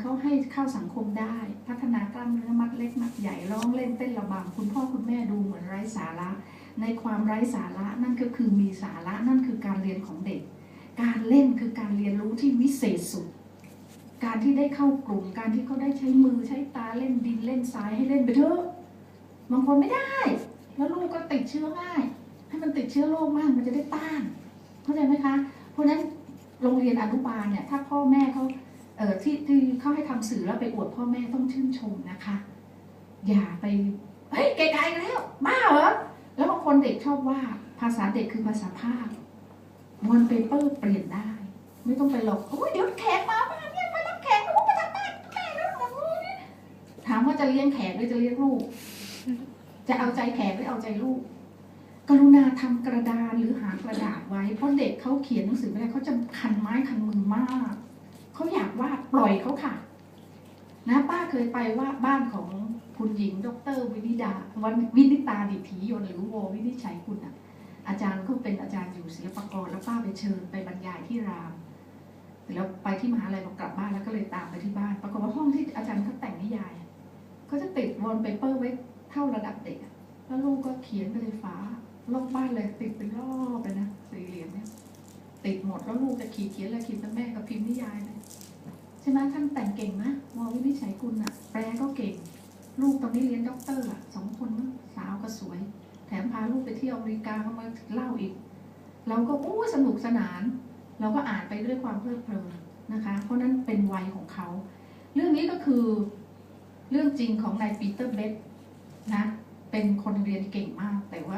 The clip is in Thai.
เขาให้เข้าสังคมได้ พัฒนากล้ามเนื้อมัดเล็กมัดใหญ่ร้องเล่นเต้นระบำคุณพ่อคุณแม่ดูเหมือนไร้สาระ ในความไร้สาระนั่นก็คือมีสาระนั่นคือการเรียนของเด็ก การเล่นคือการเรียนรู้ที่วิเศษสุด การที่ได้เข้ากลุ่ม การที่เขาได้ใช้มือใช้ตาเล่นดินเล่นทรายให้เล่นไปเถอะบางคนไม่ได้ แล้วลูกก็ติดเชื้อง่ายให้มันติดเชื้อโรคมากมันจะได้ต้านเข้าใจไหมคะ เพราะฉะนั้นโรงเรียนอนุบาลเนี่ยถ้าพ่อแม่เขา ที่ที่เขาให้ทำสื่อแล้วไปอวดพ่อแม่ต้องชื่นชมนะคะ อย่าไปเฮ้ยไกลๆแล้วบ้าเหรอแล้วบางคนเด็กชอบว่าภาษาเด็กคือภาษาภาพวอลเปเปอร์เปลี่ยนได้ ไม่ต้องไปหลอกโอ้ยเดี๋ยวแขกมาบ้านเนี่ยมารับแขกโอ้ไปทำบ้านแม่แล้วแบบนี้ถามว่าจะเลี้ยงแขกหรือจะเลี้ยงลูก จะเอาใจแขกหรือเอาใจลูก กรุณาทำกระดานหรือหากระดาษไว้เพราะเด็กเขาเขียนหนังสือไม่ได้เขาจะคันไม้คันมือมาก เขาอยากวาดปล่อยเขาค่ะ นะป้าเคยไปว่าบ้านของคุณหญิง ดรวินิดาวันวินิตาดิถียนหรือโววินิจฉัยคุณอะ อาจารย์ก็เป็นอาจารย์อยู่ศิลปากรแล้วป้าไปเชิญไปบรรยายที่รามแล้วไปที่มหาลัยพอกลับบ้านแล้วก็เลยตามไปที่บ้าน ปรากฏว่าห้องที่อาจารย์เขาแต่งนิยายเขาจะติดวอลเปเปอร์ไว้เท่าระดับเด็กแล้วลูกก็เขียนไปในฝารอบบ้านเลยติดเป็นรอบเลยนะสี่เหลี่ยมเนี่ยติดหมดแล้วลูกจะขีดเขียนอะไรขีดแล้วแม่ก็พิมพ์นิยายเลย ช่ไหมท่านแต่งเก่งนะวอวินิจฉัยกุลอะแปลก็เก่ง ลูกตอนนี้เรียนด็อกเตอร์อะสองคนสาวก็สวย แถมพาลูกไปเที่ยวอเมริกาเขามาเล่าอีก เราก็โอ้สนุกสนาน เราก็อ่านไปด้วยความเพลิดเพลินนะคะ เพราะนั้นเป็นวัยของเขา เรื่องนี้ก็คือเรื่องจริงของนายปีเตอร์เบสนะเป็นคนเรียนเก่งมากแต่ว่า